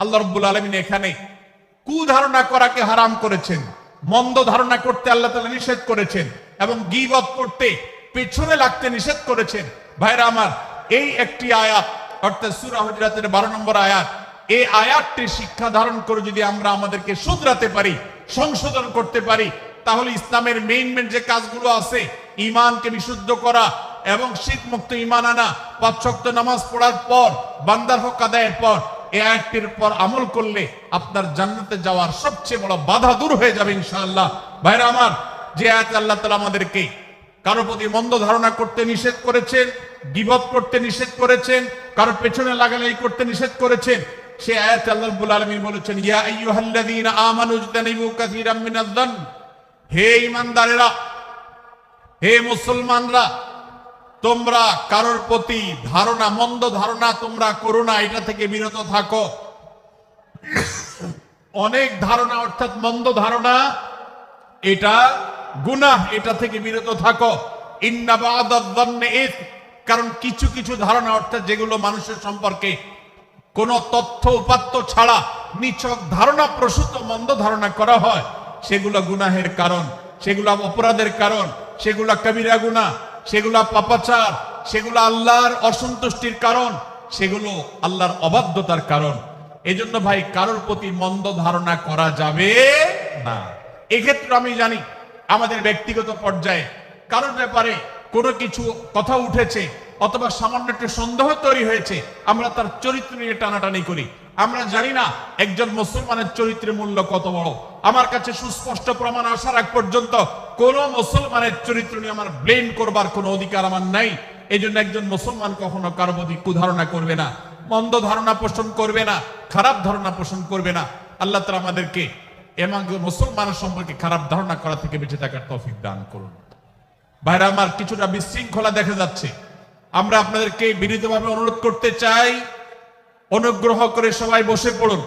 আল্লাহ রব্বুল আলমিন এখানে কুধারণা করাকে হারাম করেছেন, মন্দ ধারণা করতে আল্লাহ তালা নিষেধ করেছেন এবং গিবত করতে পেছনে লাগতে নিষেধ করেছেন। ভাইরা আমার, এই একটি আয়াত, অর্থাৎ সুরা হজরাতের বারো নম্বর আয়াত, এই আয়াতটি শিক্ষা ধারণ করে যদি আমরা আমাদেরকে শুধরাতে পারি, সংশোধন করতে পারি, তাহলে ইসলামের মেইন মেন যে কাজগুলো আছে ইমানকে বিশুদ্ধ করা এবং শীত মুক্ত ইমান আনা, পাঁচ নামাজ পড়ার পর, বান্দার হক আদায়ের পর এই আয়াতটির পর আমল করলে আপনার জান্নাতে যাওয়ার সবচেয়ে বড় বাধা দূর হয়ে যাবে ইনশাআল্লাহ। ভাইরা আমার, যে আয়াত আল্লাহ তালা আমাদেরকে কারও প্রতি মন্দ ধারণা করতে নিষেধ করেছেন, গিবত করতে নিষেধ করেছেন, কারও পেছনে লাগালাই করতে নিষেধ করেছেন, সে আয়াত আল্লাহ রাব্বুল আলামিন বলেছেন, ইয়া আইয়ুহাল্লাযীনা আমানু ইজতানিবু কাসীরাম মিনাজ-যান হে ঈমানদারেরা, হে মুসলমানরা তোমরা কারোর প্রতি ধারণা, মন্দ ধারণা তোমরা করো না, এটা থেকে বিরত থাকো। অনেক ধারণা, অর্থাৎ মন্দ ধারণা, এটা গুনাহ, এটা থেকে বিরত থাকো। কারণ কিছু কিছু ধারণা, অর্থাৎ যেগুলো মানুষের সম্পর্কে কোন তথ্য উপাত্ত ছাড়া নিছক ধারণা প্রসূত মন্দ ধারণা করা হয়, সেগুলো গুনাহের কারণ, সেগুলো অপরাধের কারণ, সেগুলো কবিরা গুনা সেগুলো পাপাচার, সেগুলো আল্লাহর অসন্তুষ্টির কারণ, সেগুলো আল্লাহর অবাধ্যতার কারণ। এজন্য ভাই, কারোর প্রতি মন্দ ধারণা করা যাবে না। এক্ষেত্রে আমি জানি, আমাদের ব্যক্তিগত পর্যায়ে কারোর ব্যাপারে কোনো কিছু কথা উঠেছে অথবা সামান্য একটু সন্দেহ তৈরি হয়েছে, আমরা তার চরিত্র নিয়ে টানাটানি করি। আমরা জানি না একজন মুসলমানের চরিত্রের মূল্য কত বড়। আমার কাছে সুস্পষ্ট প্রমাণ আসার আগ পর্যন্ত কোন মুসলমানের চরিত্র নিয়ে আমার ব্লেম করবার কোনো অধিকার আমার নাই। এই জন্য একজন মুসলমান কখনো কারও প্রতি কুধারণা করবে না, মন্দ ধারণা পোষণ করবে না, খারাপ ধারণা পোষণ করবে না। আল্লাহ তালা আমাদেরকে এবং মুসলমানের সম্পর্কে খারাপ ধারণা করা থেকে বেঁচে থাকার তৌফিক দান করুন। ভাইরা, আমার কিছুটা বিশৃঙ্খলা দেখা যাচ্ছে। আমরা আপনাদেরকে বিনীতভাবে অনুরোধ করতে চাই, অনুগ্রহ করে সবাই বসে পড়ুন।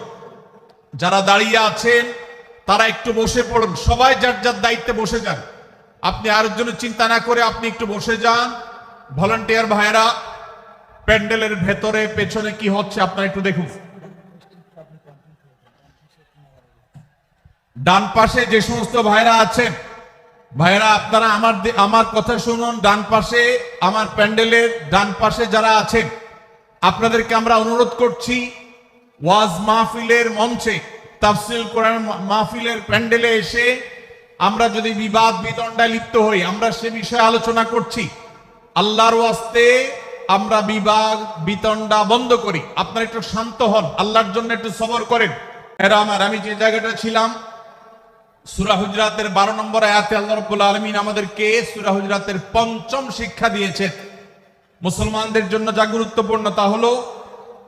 যারা দাঁড়িয়ে আছেন, তারা একটু বসে পড়ুন। সবাই যার যার দায়িত্বে বসে যান। আপনি আর জন্য চিন্তা না করে আপনি একটু বসে যান। ভলান্টিয়ার ভাইরা প্যান্ডেলের ভেতরে, পেছনে কি হচ্ছে আপনারা একটু দেখুন। ডান পাশে যে সমস্ত ভাইরা আছেন ভাইরা আপনারা আমার আমার কথা শুনুন। ডান পাশে আমার প্যান্ডেলের ডান পাশে যারা আছেন আপনাদেরকে আমরা অনুরোধ করছি, ওয়াজ মাহফিলের মঞ্চে, তাফসিল কোরআন মাহফিলের প্যান্ডেলে এসে আমরা যদি বিবাদ বিতণ্ডায় লিপ্ত হই, আমরা সে বিষয়ে আলোচনা করছি। আল্লাহর ওয়াস্তে আমরা বিবাদ বিতণ্ডা বন্ধ করি। আপনারা একটু শান্ত হন, আল্লাহর জন্য একটু সবর করেন। এরা আমার, আমি যে জায়গাটা ছিলাম, সুরা হুজরাতের বারো নম্বর আয়াতে আল্লাহ রব্বুল আলমিন আমাদেরকে সুরা হুজরাতের পঞ্চম শিক্ষা দিয়েছেন। মুসলমানদের জন্য যা গুরুত্বপূর্ণ তা হলো,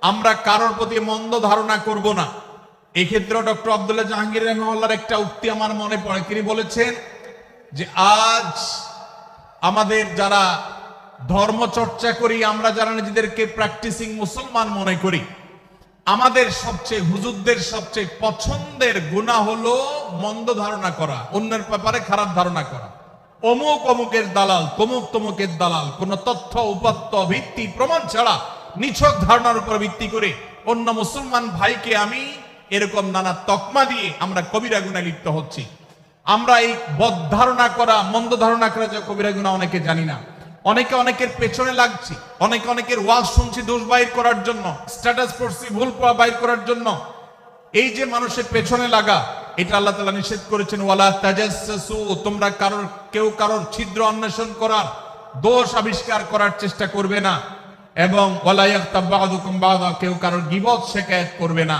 আমরা কারোর প্রতি মন্দ ধারণা করব না। এই ক্ষেত্রে ডক্টর আব্দুল্লাহ জাহাঙ্গীর রহমাল্লার একটা উক্তি আমার মনে পড়ে। তিনি বলেছেন যে আজ আমাদের যারা ধর্ম চর্চা করি, আমরা যারা নিজেদেরকে প্র্যাকটিসিং মুসলমান মনে করি, আমাদের সবচেয়ে, হুজুরদের সবচেয়ে পছন্দের গুণা হলো মন্দ ধারণা করা, অন্যের ব্যাপারে খারাপ ধারণা করা। অমুক অমুকের দালাল, তমুক তমুকের দালাল, কোন তথ্য, উপাত্ত, ভিত্তি, প্রমাণ ছাড়া, নিছক ধারণার উপর ভিত্তি করে অন্য মুসলমান ভাইকে আমি এরকম নানা তকমা দিয়ে আমরা কবিরা গুণা লিপ্ত হচ্ছি। আমরা এই বদ ধারণা করা, মন্দ ধারণা করা যে কবিরা গুণা অনেকে জানি না। অনেকে অনেকের পেছনে লাগছি, অনেকে অনেকের ওয়াজ শুনছি দোষ বাইর করার জন্য স্ট্যাটাস পড়ছি ভুল বাইর করার জন্য। এই যে মানুষের পেছনে লাগা, এটা আল্লাহ তালা নিষেধ করেছেন, ওয়ালা তাজাসসু তোমরা কারোর, কেউ কারোর ছিদ্র অন্বেষণ করার, দোষ আবিষ্কার করার চেষ্টা করবে না। এবং ওয়ালা ইয়াগতাব বা'দুকুম বা'দা কেউ কারোর গীবত শিকায়াত করবে না।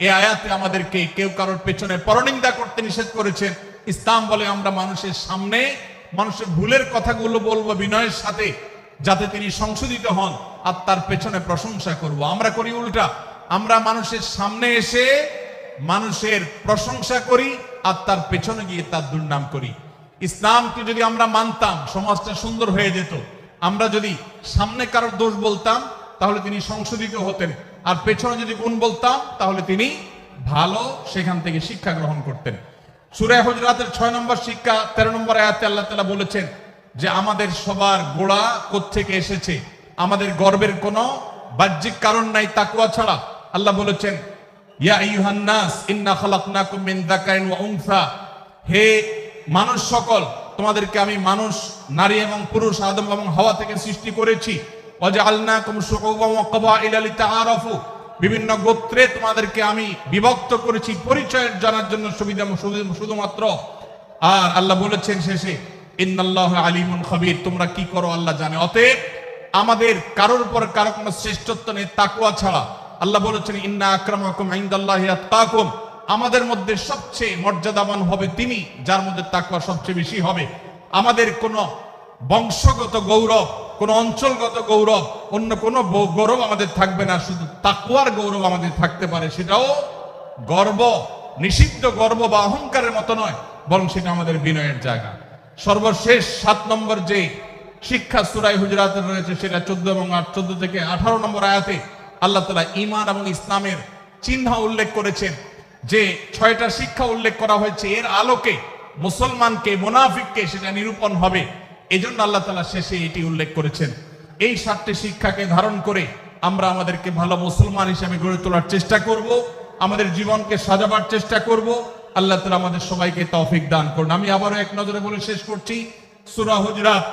এই আয়াতে আমাদেরকে কেউ কারোর পেছনে পরনিন্দা করতে নিষেধ করেছেন ইসলাম বলে আমরা মানুষের সামনে, মানুষের ভুলের কথাগুলো বলব বিনয়ের সাথে, যাতে তিনি সংশোধিত হন, আর তার পেছনে প্রশংসা করব। আমরা করি উল্টা। আমরা মানুষের সামনে এসে মানুষের প্রশংসা করি, আর তার পেছনে গিয়ে তার দুর্নাম করি। ইসলামকে যদি আমরা মানতাম, সমাজটা সুন্দর হয়ে যেত। আমরা যদি সামনে কারোর দোষ বলতাম, তাহলে তিনি সংশোধিত হতেন। আর পেছনে যদি গুণ বলতাম, তাহলে তিনি ভালো সেখান থেকে শিক্ষা গ্রহণ করতেন। সুরে হজরাতের ছয় নম্বর শিক্ষা, তেরো নম্বর আয়াতে আল্লাহ তালা বলেছেন যে, আমাদের সবার গোড়া থেকে এসেছে? আমাদের গর্বের কোনো বাহ্যিক কারণ নাই তাকুয়া ছাড়া। আল্লাহ বলেছেন, ইয়া হে মানুষ সকল, তোমাদেরকে আমি মানুষ, নারী এবং পুরুষ, আদম এবং হাওয়া থেকে সৃষ্টি করেছি। ওয়াজআলনাকুম শুউবান ওয়া ক্বাবাইলা লিতাআরাফু। বিভিন্ন গোত্রে তোমাদেরকে আমি বিভক্ত করেছি, পরিচয় জানার জন্য সুবিধা শুধুমাত্র। আর আল্লাহ বলেছেন শেষে, ইন্নাল্লাহ আলিমুন খবির। তোমরা কি করো, আল্লাহ জানে। অতএব আমাদের কারোর উপর কারও কোনো শ্রেষ্ঠত্ব নেই তাকুয়া ছাড়া। আল্লাহ বলেছেন, ইন্না আক্রামাকুম ইনদাল্লাহি আমাদের মধ্যে সবচেয়ে মর্যাদাবান হবে তিনি, যার মধ্যে তাকুয়া সবচেয়ে বেশি হবে। আমাদের কোনো বংশগত গৌরব কোন অঞ্চলগত গৌরব, অন্য কোনো গৌরব আমাদের থাকবে না, শুধু তাকুয়ার গৌরব আমাদের থাকতে পারে, সেটাও গর্ব, নিষিদ্ধ গর্ব বা অহংকারের মতো নয়, বরং সেটা আমাদের বিনয়ের জায়গা। সর্বশেষ সাত নম্বর যে শিক্ষা সুরাই হুজরাতে রয়েছে, সেটা চোদ্দ এবং আট, চোদ্দ থেকে আঠারো নম্বর আয়াতে আল্লাহ তালা ইমান এবং ইসলামের চিহ্ন উল্লেখ করেছেন, যে ছয়টা শিক্ষা উল্লেখ করা হয়েছে, এর আলোকে মুসলমানকে, মোনাফিককে সেটা নিরূপণ হবে। এই জন্য আল্লাহ তালা শেষে এটি উল্লেখ করেছেন, এই সাতটি শিক্ষাকে ধারণ করে আমরা আমাদেরকে ভালো মুসলমান হিসেবে গড়ে তোলার চেষ্টা করব, আমাদের জীবনকে সাজাবার চেষ্টা করব। আল্লাহ তালা আমাদের সবাইকে তৌফিক দান করুন। আমি আবারও এক নজরে বলে শেষ করছি, সুরা হুজরাত,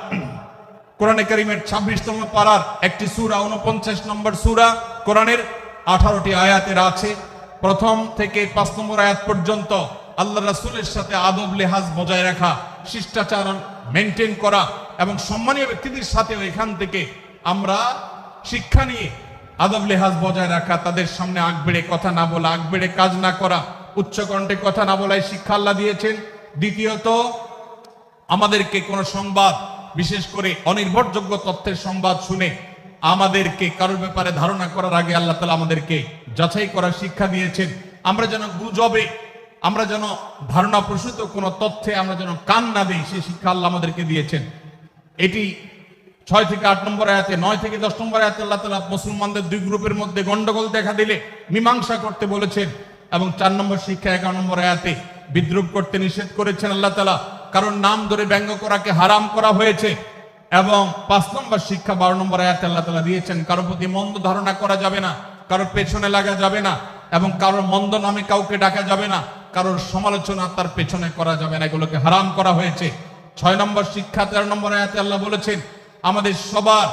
কোরআনে কারিমের ছাব্বিশতম পাড়ার একটি সুরা উনপঞ্চাশ নম্বর সুরা, কোরআনের আঠারোটি আয়াতের আছে। প্রথম থেকে পাঁচ নম্বর আয়াত পর্যন্ত আল্লাহ রাসুলের সাথে আদব, লেহাজ বজায় রাখা শিষ্টাচার মেনটেন করা এবং সম্মানীয় ব্যক্তিদের সাথে এখান থেকে আমরা শিক্ষা নিয়ে আদব, লেহাজ বজায় রাখা, তাদের সামনে আগ বেড়ে কথা না বলা, আগ বেড়ে কাজ না করা উচ্চকণ্ঠে কথা না বলাই শিক্ষা আল্লাহ দিয়েছেন। দ্বিতীয়ত, আমাদেরকে কোনো সংবাদ, বিশেষ করে অনির্ভরযোগ্য তথ্যের সংবাদ শুনে আমাদেরকে কারোর ব্যাপারে ধারণা করার আগে আল্লাহ তালা আমাদেরকে যাচাই করার শিক্ষা দিয়েছেন। আমরা যেন গুজবে আমরা যেন ধারণা প্রসূত, কোনো তথ্যে আমরা যেন কান না দিই সেই শিক্ষা আল্লাহ আমাদেরকে দিয়েছেন। এটি ছয় থেকে আট নম্বর আয়াতে, নয় থেকে দশ নম্বর আয়াতে আল্লাহ তালা মুসলমানদের দুই গ্রুপের মধ্যে গন্ডগোল দেখা দিলে মীমাংসা করতে বলেছেন এবং চার নম্বর শিক্ষা এগারো নম্বর আয়াতে বিদ্রুপ করতে নিষেধ করেছেন আল্লাহ তালা কারণ নাম ধরে ব্যঙ্গ করাকে হারাম করা হয়েছে এবং পাঁচ নম্বর শিক্ষা বারো নম্বর আয়াতে আল্লাহ তালা দিয়েছেন, কারও প্রতি মন্দ ধারণা করা যাবে না কারোর পেছনে লাগা যাবে না এবং কারোর মন্দ নামে কাউকে ডাকা যাবে না। কারোর সমালোচনা তার পেছনে করা যাবে না, এগুলোকে হারাম করা হয়েছে। ছয় নম্বর শিক্ষা, তেরো নম্বর আয়াতে আল্লাহ বলেছেন, আমাদের সবার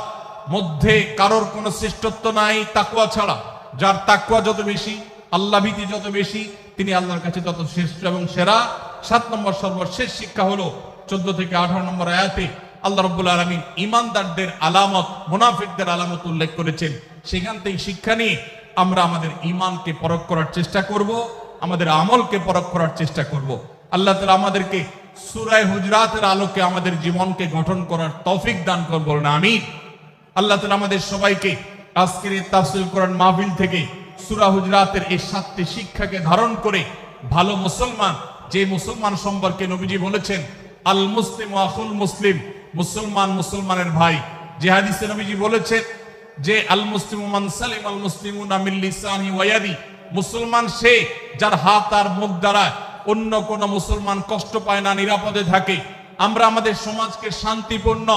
মধ্যে কারোর কোনো শ্রেষ্ঠত্ব নাই তাকুয়া ছাড়া। যার তাকুয়া যত বেশি, আল্লাহ ভীতি যত বেশি, তিনি আল্লাহর কাছে তত শ্রেষ্ঠ এবং সেরা। সাত নম্বর সর্বশেষ শিক্ষা হলো চোদ্দ থেকে আঠারো নম্বর আয়াতে আল্লাহ রব্বুল আলমিন ইমানদারদের আলামত, মুনাফিকদের আলামত উল্লেখ করেছেন। সেখান থেকে শিক্ষা নিয়ে আমরা আমাদের ইমানকে পরখ করার চেষ্টা করব। আমাদের আমলকে পরখ করার চেষ্টা করব। আল্লাহ তালা আমাদেরকে সুরায় হুজরাতের আলোকে আমাদের জীবনকে গঠন করার তৌফিক দান করব না আমি আল্লাহ তালা আমাদের সবাইকে আজকের এই তাফসিল কোরআন মাহফিল থেকে সুরা হুজরাতের এই সাতটি শিক্ষাকে ধারণ করে ভালো মুসলমান, যে মুসলমান সম্পর্কে নবীজি বলেছেন, আল মুসলিম আকুল মুসলিম, মুসলমান মুসলমানের ভাই। যে হাদিসে নবীজি বলেছেন যে, আল মুসলিম সালিম, আল ওয়ায়াদি মুসলমান সে যার হাত আর মুখ দ্বারা অন্য কোন মুসলমান কষ্ট পায় না, নিরাপদে থাকে। আমরা আমাদের সমাজকে শান্তিপূর্ণ,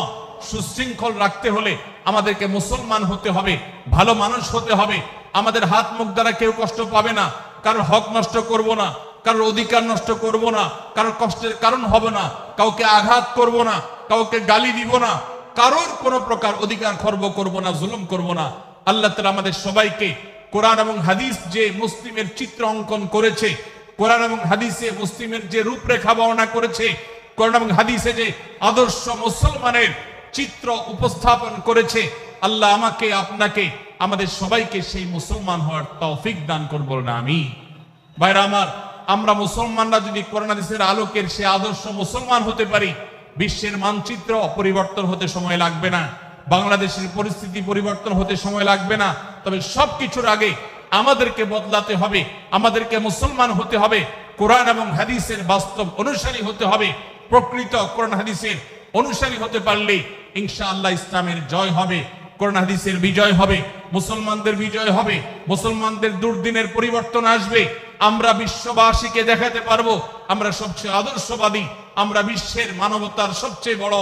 সুশৃঙ্খল রাখতে হলে আমাদেরকে মুসলমান হতে হবে, ভালো মানুষ হতে হবে। আমাদের হাত মুখ দ্বারা কেউ কষ্ট পাবে না, কারোর হক নষ্ট করব না, কারোর অধিকার নষ্ট করব না, কারোর কষ্টের কারণ হবে না, কাউকে আঘাত করব না, কাউকে গালি দিব না, কারোর কোনো প্রকার অধিকার খর্ব করব না, জুলুম করব না। আল্লাহ তালা আমাদের সবাইকে কোরআন এবং হাদিস যে মুসলিমের চিত্র অঙ্কন করেছে, কোরআন এবং হাদিসে মুসলিমের যে রূপরেখা বর্ণনা করেছে, কোরআন এবং হাদিসে যে আদর্শ মুসলমানের চিত্র উপস্থাপন করেছে, আল্লাহ আমাকে, আপনাকে, আমাদের সবাইকে সেই মুসলমান হওয়ার তৌফিক দান করব না আমি ভাইরা আমার, আমরা মুসলমানরা যদি কোরআন হাদিসের আলোকের সে আদর্শ মুসলমান হতে পারি, বিশ্বের মানচিত্র পরিবর্তন হতে সময় লাগবে না, বাংলাদেশের পরিস্থিতি পরিবর্তন হতে সময় লাগবে না তবে সবকিছুর আগে আমাদেরকে বদলাতে হবে, আমাদেরকে মুসলমান হতে হবে, কোরআন এবং হাদিসের বাস্তব অনুসারী হতে হবে, প্রকৃত কোরআন হাদিসের অনুসারী হতে পারলে ইনশাআল্লাহ ইসলামের জয় হবে, কোরআন হাদিসের বিজয় হবে, মুসলমানদের বিজয় হবে, মুসলমানদের দুর্দিনের পরিবর্তন আসবে, আমরা বিশ্ববাসীকে দেখাতে পারব, আমরা সবচেয়ে আদর্শবাদী, আমরা বিশ্বের মানবতার সবচেয়ে বড়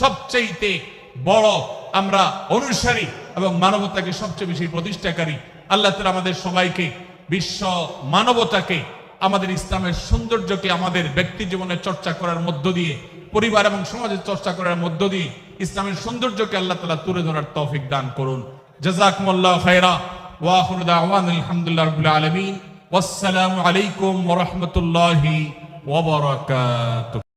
সবচেয়েতে বড় আমরা অনুসারী এবং মানবতাকে সবচেয়ে বেশি প্রতিষ্ঠাকারী। আল্লাহ তালা আমাদের সবাইকে, বিশ্ব মানবতাকে, আমাদের ইসলামের সৌন্দর্যকে, আমাদের ব্যক্তি জীবনে চর্চা করার মধ্য দিয়ে, পরিবার এবং সমাজে চর্চা করার মধ্য দিয়ে, ইসলামের সৌন্দর্যকে আল্লাহ তালা তুলে ধরার তৌফিক দান করুন। জাজাকুমুল্লাহ খায়রা ওয়াখুর দাওয়ান আলহামদুলিল্লাহ রাব্বিল আলামিন। ওয়াসসালামু আলাইকুম ওয়া রাহমাতুল্লাহি ওয়া বারাকাতুহু।